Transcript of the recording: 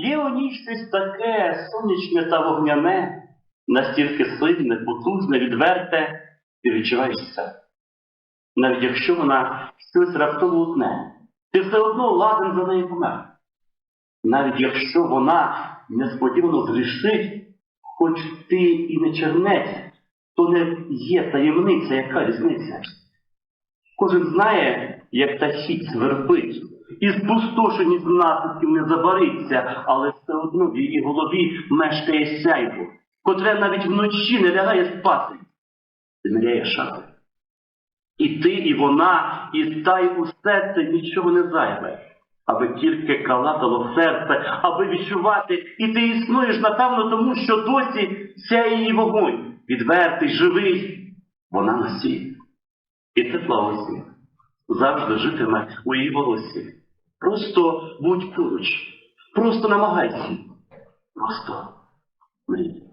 Є у ній щось таке сонячне та вогняне, настільки сильне, потужне, відверте, ти відчуваєш це. Навіть якщо вона щось раптово утне, ти все одно ладен за нею помер. Навіть якщо вона несподівано зрішить, хоч ти і не чернець, то не є таємниця, яка різниця. Кожен знає, як та хіть свербить, і спустошеність наслідків не забариться, але все одно в її голові мешкає сяйво, котре навіть вночі не лягає спати, земляє шати. І ти, і вона, і та, й усе це нічого не зайве, аби тільки калатало серце, аби відчувати, і ти існуєш, напевно, тому що досі ця її вогонь, відвертий, живий, вона носій. І тепла осінь завжди житиме у її волосі. Просто будь поруч, просто намагайся, просто. Мрій.